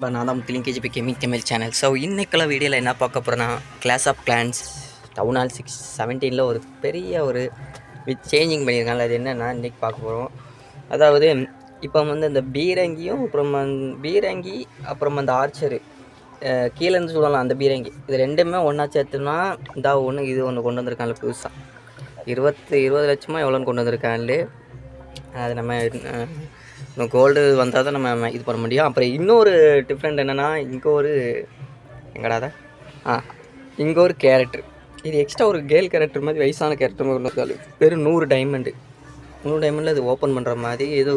இப்போ நான் தான் முத்திலிங் கேஜிபி கெமிக் தமிழ் சேனல் ஸோ இன்னைக்குள்ள வீடியோவில் என்ன பார்க்க போகிறேன்னா clash of clans town hall six செவன்டீனில் ஒரு பெரிய ஒரு வித் சேஞ்சிங் பண்ணியிருக்காங்க. அது என்னென்னா இன்றைக்கி பார்க்க போகிறோம் அதாவது இப்போ வந்து இந்த பீரங்கியும் அப்புறம் பீரங்கி அப்புறம் அந்த ஆர்ச்சரு கீழேருந்து சொல்லலாம் அந்த பீரங்கி. இது ரெண்டுமே ஒன்றா சேர்த்துனா இந்த ஒன்று இது ஒன்று கொண்டு வந்திருக்காங்க புதுசாக இருபத்து இருபது லட்சமாக எவ்வளோன்னு கொண்டு வந்திருக்காங்களே. அது நம்ம இன்னும் கோல்டு வந்தால் தான் நம்ம இது பண்ண முடியும். அப்புறம் இன்னொரு டிஃப்ரெண்ட் என்னென்னா இங்கே ஒரு எங்கடாத ஆ இங்கே ஒரு கேரக்டர் இது எக்ஸ்ட்ரா ஒரு கேர்ள் கேரக்டர் மாதிரி வயசான கேரக்டர் மாதிரி கொண்டு வெறும் நூறு டைமண்டு நூறு டைமண்டில் இது ஓப்பன் பண்ணுற மாதிரி ஏதோ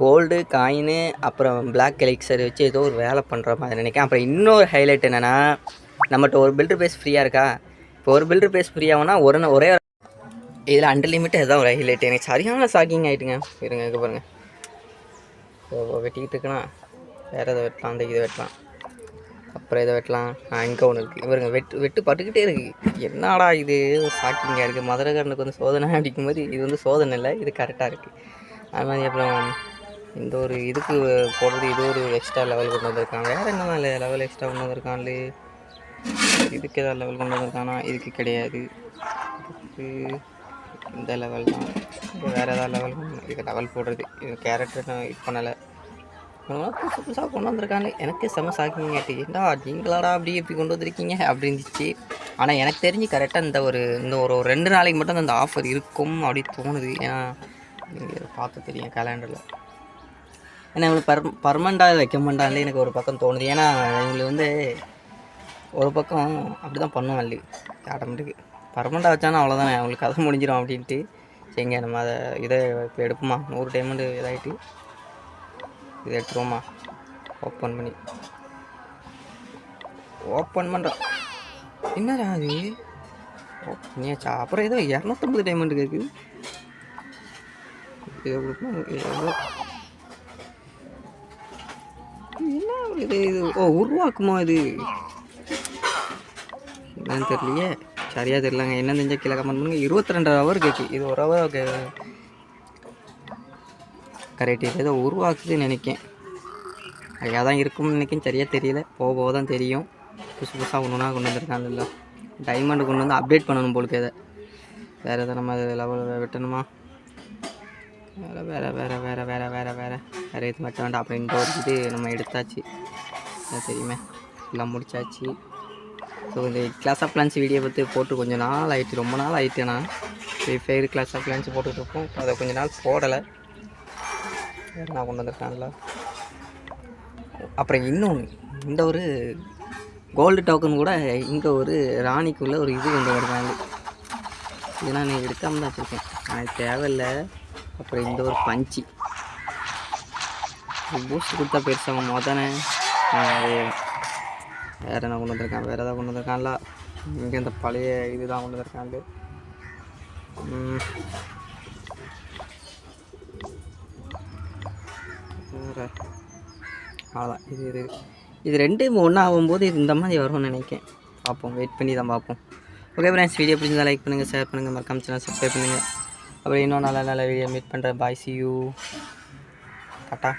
கோல்டு காயினு அப்புறம் பிளாக் எலிக்சர் வச்சு ஏதோ ஒரு வேலை பண்ணுற மாதிரி நினைக்கிறேன். அப்புறம் இன்னொரு ஹைலைட் என்னென்னா நம்மகிட்ட ஒரு பில்டர் பேஸ் ஃப்ரீயாக இருக்கா? இப்போ ஒரு பில்டர் பேஸ் ஃப்ரீயாகனா ஒரு நா- ஒரே இதில் அன்லிமிட்டட் எதாவது ஒரு ஹைலைட் எனக்கு சரியான ஷாக்கிங் ஆகிட்டுங்க இருங்க இங்கே பாருங்கள் வெட்டிக்கிட்டு இருக்குன்னா வேறு எதை வெட்டலாம் அந்த இதை வெட்டலாம். அப்புறம் இதை வெட்டலாம். ஆ இங்கே ஒன்று இருக்குது இவருங்க வெட்டு வெட்டு பட்டுக்கிட்டே இருக்குது என்னடா இது? ஒரு ஷாக்கிங்காக இருக்குது மதுரகாரனுக்கு வந்து சோதனை அடிக்கும்போது இது வந்து சோதனை இல்லை இது கரெக்டாக இருக்குது அது மாதிரி அப்புறம் இந்த ஒரு இதுக்கு போடுறது இது ஒரு எக்ஸ்ட்ரா லெவல் கொண்டு வந்திருக்காங்க. வேறு என்ன லெவல் எக்ஸ்ட்ரா கொண்டு வந்திருக்காங்களே இதுக்கு ஏதாவது லெவல் கொண்டு வந்திருக்கானா? இதுக்கு கிடையாது. இதுக்கு இந்த லெவல் தான். வேறு ஏதாவது லெவல் இதுக்கு லெவல் போடுறது. இது கேரக்டர் நான் இது பண்ணலை. புதுசு புதுசாக கொண்டு வந்திருக்காங்க. எனக்கு செம சாக்கிங்க ஆகிட்டு ஏண்டா நீங்களாடா அப்படி இப்படி கொண்டு வந்திருக்கீங்க? அப்படி இருந்துச்சு ஆனால் எனக்கு தெரிஞ்சு கரெக்டாக இந்த ஒரு இந்த ஒரு ரெண்டு நாளைக்கு மட்டும் அந்த ஆஃபர் இருக்கும் அப்படி தோணுது. ஏன்னா பார்த்து தெரியும் கேலண்டரில் ஏன்னா இவங்களுக்கு பர் பர்மனெண்ட்டாக வைக்க மாட்டாங்களே எனக்கு ஒரு பக்கம் தோணுது. ஏன்னா இவங்களுக்கு வந்து ஒரு பக்கம் அப்படி தான் பண்ணுவோம் ஆட்டோமேட்டிக்கு பர்மனெண்ட்டாக வச்சானா அவ்வளோதானே அவங்களுக்கு கதை முடிஞ்சிடும் அப்படின்ட்டு. சரிங்க நம்ம அதை இதை இப்போ எடுப்போமா? நூறு டைமண்டு இதாகிட்டு இதை எடுத்துருவோமா? ஓப்பன் பண்ணி. ஓப்பன் பண்ணுறோம் என்னடா அது? ஓப்பன் பண்ணியாச்சா? அப்புறம் ஏதோ இரநூத்தம்பது டைமண்டு இருக்குது என்ன இது? இது ஓ உருவாக்குமா இது? என்னன்னு தெரியலையே. சரியாக தெரியலங்க. என்ன தெரிஞ்சால் கீழே கமெண்ட் பண்ணுங்க. இருபத்தி ரெண்டு ஹவர் கேட்கு இது ஒரு ஹவர் கரெக்ட் இது ஏதோ உருவாக்குதுன்னு நினைக்கேன். ஐயா தான் இருக்கும்னு நினைக்கேன். சரியாக தெரியல. போக போக தான் தெரியும். புதுசு புதுசாக ஒன்று ஒன்றா கொண்டு வந்திருக்காங்கல்ல டைமண்டு கொண்டு வந்து அப்டேட் பண்ணணும் போலுக்கு இதை. வேறு எதாவது நம்ம லெவல் வெட்டணுமா? வேறு வேறு வேறு வேறு வேறு வேறு வேறு. வேறு இது மட்டும் வேண்டாம். அப்புறம் ஒரு இது நம்ம எடுத்தாச்சு. தெரியுமே. எல்லாம் முடிச்சாச்சு. ஸோ இந்த கிளாஸ் ஆஃப் பிளான்ஸ் வீடியோ பற்றி போட்டு கொஞ்சம் நாள் ஆகிட்டு ரொம்ப நாள் ஆயிட்டு நான் free fire clash of clans போட்டுட்ருக்கோம் அதை கொஞ்ச நாள் போடலை. நான் கொண்டு வந்திருக்கேன்ல அப்புறம் இன்னொன்று இந்த ஒரு கோல்டு டோக்கன் கூட இங்கே ஒரு ராணிக்குள்ளே ஒரு இது கொண்டு வருவாங்க. இதெல்லாம் நான் எடுக்காமல் தான் வச்சுருக்கேன். எனக்கு தேவையில்லை. அப்புறம் இந்த ஒரு பஞ்சு. பூஸ்ட் கொடுத்தா பெருசாக மொதனே வேறு என்ன கொண்டு வந்திருக்கான்? வேறு எதாவது கொண்டு வந்திருக்கான்ல? இங்கே இந்த பழைய இதுதான் கொண்டு வந்திருக்காங்க வேறு. அவ்வளோதான் இது இது இது ரெண்டும் ஒன்றா ஆகும்போது இது இந்த மாதிரி வரும்னு நினைக்கேன். பார்ப்போம். வெயிட் பண்ணி தான் பார்ப்போம். ஓகே ஃப்ரெண்ட்ஸ் வீடியோ பிடிச்சிருந்தா லைக் பண்ணுங்கள் ஷேர் பண்ணுங்கள் மறக்காம சேனல் சப்ஸ்கிரைப் பண்ணுங்கள் அப்புறம் இன்னும் நல்ல நல்ல வீடியோ மீட் பண்ணுறேன் பாய் சி யூ கட்டா